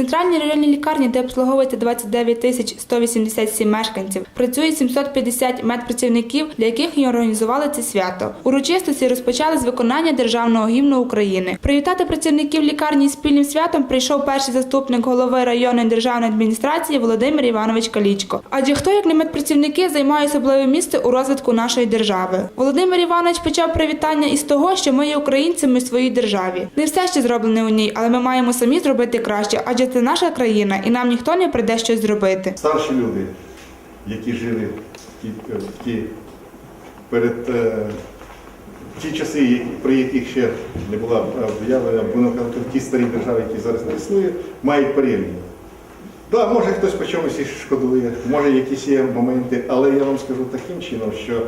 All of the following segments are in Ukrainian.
центральній районній лікарні, де обслуговується 29 тисяч 187 мешканців, працює 750 медпрацівників, для яких і організували це свято. Урочистості розпочали з виконання державного гімну України. Привітати працівників лікарні спільним святом прийшов перший заступник голови районної державної адміністрації Володимир Іванович Калічко. Адже хто, як не медпрацівники, займає особливе місце у розвитку нашої держави. Володимир Іванович почав привітання із того, що ми є українцями в своїй державі. Не все ще зроблене у ній, але ми маємо самі зробити краще, адже це наша країна, і нам ніхто не прийде щось зробити. Старші люди, які жили в ті, в ті перед е, в ті часи, при яких ще не була е, об'явлена, в ті старі держави, які зараз не існує, мають порівняння. Да, може хтось по чомусь і шкодує, може якісь є моменти, але я вам скажу таким чином, що е,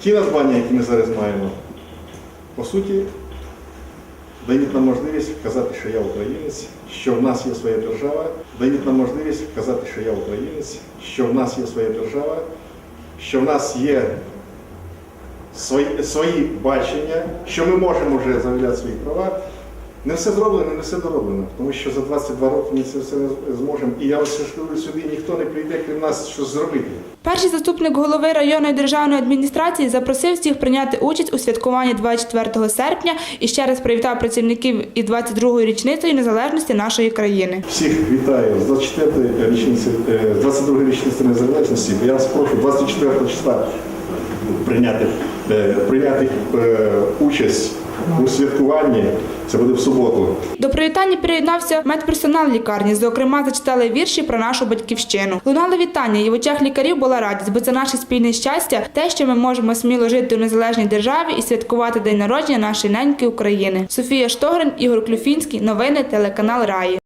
ті надбання, які ми зараз маємо, по суті, дають нам можливість казати, що я українець, що в нас є своя держава, дають нам можливість казати, що я українець, що в нас є своя держава, що в нас є свої, свої бачення, що ми можемо вже заявляти свої права. Не все зроблено, не все дороблено, тому що за 22 роки ми це все не зможемо. І я кажу, сюди ніхто не прийде, крім нас, щось зробити. Перший заступник голови районної державної адміністрації запросив всіх прийняти участь у святкуванні 24 серпня і ще раз привітав працівників із 22-ї річницею незалежності нашої країни. Всіх вітаю з 24 річниці, е, з 22 річниці незалежності. Я вас прошу 24 числа прийняти, е, прийняти е, участь у святкуванні. Це буде в суботу. До привітання приєднався медперсонал лікарні. Зокрема, зачитали вірші про нашу батьківщину. Лунали вітання, і в очах лікарів була радість, бо це наше спільне щастя, те, що ми можемо сміло жити у незалежній державі і святкувати день народження нашої неньки України. Софія Штогрин, Ігор Клюфінський. Новини телеканал Раї.